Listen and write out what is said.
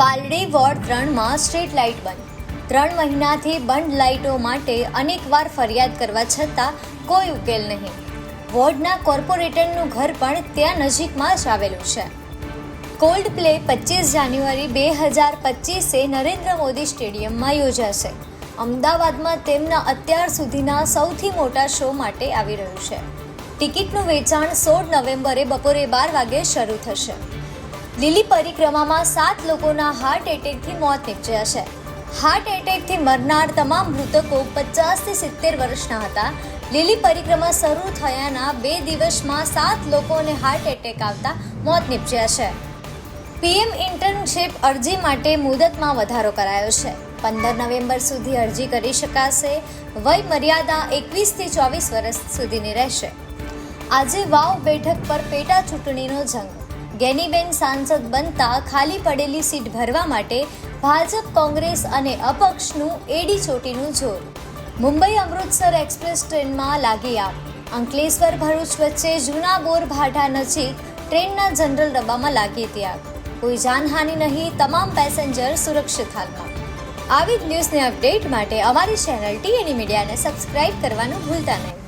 Paldi ward ત્રણમાં street light બંધ. ત્રણ મહિનાથી બંધ લાઇટો માટે અનેકવાર ફરિયાદ કરવા છતાં કોઈ ઉકેલ નહીં. વોર્ડના કોર્પોરેટરનું ઘર પણ ત્યાં નજીકમાં જ આવેલું છે. કોલ્ડ પ્લે પચીસ જાન્યુઆરી બે હજાર પચીસે નરેન્દ્ર મોદી સ્ટેડિયમમાં યોજાશે. અમદાવાદમાં તેમના અત્યાર સુધીના સૌથી મોટા શો માટે આવી રહ્યું છે. ટિકિટનું વેચાણ સોળ નવેમ્બરે બપોરે બાર વાગે શરૂ થશે. લીલી પરિક્રમામાં સાત લોકોના હાર્ટ એટેકથી મોત નીપજ્યા છે. હાર્ટ એટેકથી મરનાર તમામ મૃતકો પચાસથી સિત્તેર વર્ષના હતા. લીલી પરિક્રમા શરૂ થયાના બે દિવસમાં સાત લોકોને હાર્ટ એટેક આવતા મોત નીપજ્યા છે. પીએમ ઇન્ટર્નશીપ અરજી માટે મુદતમાં વધારો કરાયો છે. પંદર નવેમ્બર સુધી અરજી કરી શકાશે. વય મર્યાદા એકવીસથી ચોવીસ વર્ષ સુધીની રહેશે. આજે વાવ બેઠક પર પેટા ચૂંટણીનો જંગ. ગેનીબેન સાંસદ બનતા ખાલી પડેલી સીટ ભરવા માટે ભાજપ, કોંગ્રેસ અને અપક્ષનું એડી ચોટીનું જોર. મુંબઈ અમૃતસર એક્સપ્રેસ ટ્રેનમાં લાગી આગ. અંકલેશ્વર, ભરૂચ વચ્ચે જૂના બોર ભાઠા નજીક ટ્રેનના જનરલ ડબ્બામાં લાગી હતી આગ. કોઈ જાનહાનિ નહીં, તમામ પેસેન્જર સુરક્ષિત હાલમાં. આવી જ ન્યૂઝની અપડેટ માટે અમારી ચેનલ ટીએની મીડિયાને સબસ્ક્રાઇબ કરવાનું ભૂલતા નહીં.